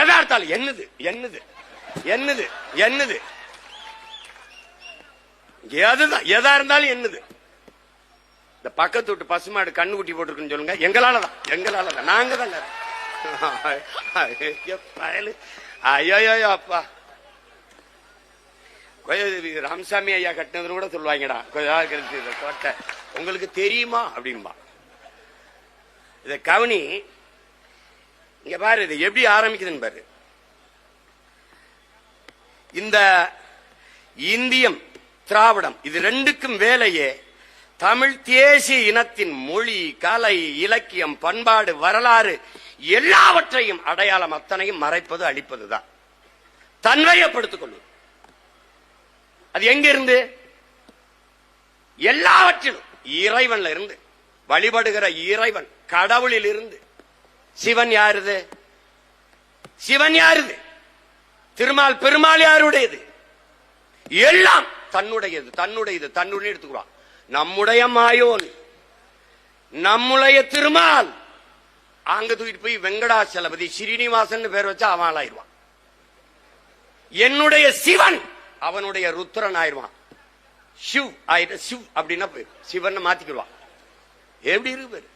எதார்த்தால் என்னது என்னது என்னது என்னது? எதுதான் எதா இருந்தாலும் என்னது? இந்த பக்கத்து வீட்டு பசுமாடு கண்ணு குட்டி போட்டிருக்குன்னு சொல்லுங்க. எங்களால தான் எங்களால தான் நாங்க தான் ஐயோ அப்பா ராமசாமி ஐயா கட்டினதுன்னு கூட சொல்லுவாங்கடா. கோட்டை. உங்களுக்கு தெரியுமா அப்படின்பா. இத கவனி இங்க பாரு இது எப்படி ஆரம்பிக்குதுன்னு பாரு. இந்த இந்தியம் திராவிடம் இது ரெண்டுக்கும் வேலையே. தமிழ் தேசிய இனத்தின் மொழி கலை இலக்கியம் பண்பாடு வரலாறு எல்லாவற்றையும் அடையாளம் அத்தனையும் மறைப்பது அழிப்பதுதான். தன்மையப்படுத்திக் கொள்வது அது எங்க இருந்து? எல்லாவற்றிலும். இறைவன்ல இருந்து. வழிபடுகிற இறைவன் கடவுளில் இருந்து சிவன் யாருது? சிவன் யாருது? திருமால் பெருமாள் யாருடையது? எல்லாம் தன்னுடையது தன்னுடையது தன்னுடைய எடுத்துக்கிறான் நம்முடைய மாயோன் நம்முடைய திருமால். அங்க தூக்கிட்டு போய் வெங்கடாச்சலபதி ஸ்ரீனிவாசன் பேர் வச்சா அவன் ஆயிடுவான் என்னுடைய சிவன் அவனுடைய ருத்ரன் ஆயிருவான். சிவ் ஆயிட்ட சிவ் அப்படின்னா போயிடும். சிவன் மாத்திக்கிடுவான். எப்படி இருக்கு